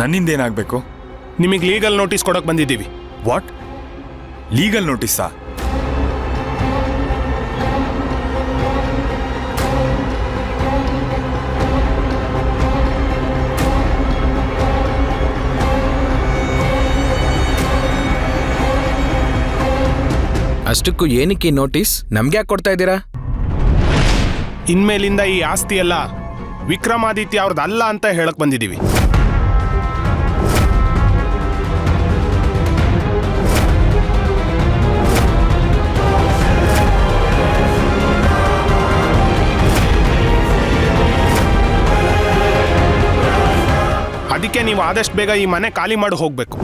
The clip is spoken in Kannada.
ನನ್ನಿಂದ ಏನಾಗಬೇಕು ನಿಮಗೆ ಲೀಗಲ್ ನೋಟಿಸ್ ಕೊಡಕ್ ಬಂದಿದ್ದೀವಿ. ವಾಟ್ ಲೀಗಲ್ ನೋಟಿಸಾ ಅಷ್ಟಕ್ಕೂ ಏನಕ್ಕೆ ಈ ನೋಟಿಸ್ ನಮ್ಗೆ ಯಾಕೆ ಕೊಡ್ತಾ ಇದ್ದೀರಾ? ಇನ್ಮೇಲಿಂದ ಈ ಆಸ್ತಿ ಎಲ್ಲ ವಿಕ್ರಮಾದಿತ್ಯ ಅವ್ರದ್ದು ಅಲ್ಲ ಅಂತ ಹೇಳಕ್ ಬಂದಿದ್ದೀವಿ. ಅದಕ್ಕೆ ನೀವು ಆದಷ್ಟು ಬೇಗ ಈ ಮನೆ ಖಾಲಿ ಮಾಡಿ ಹೋಗ್ಬೇಕು.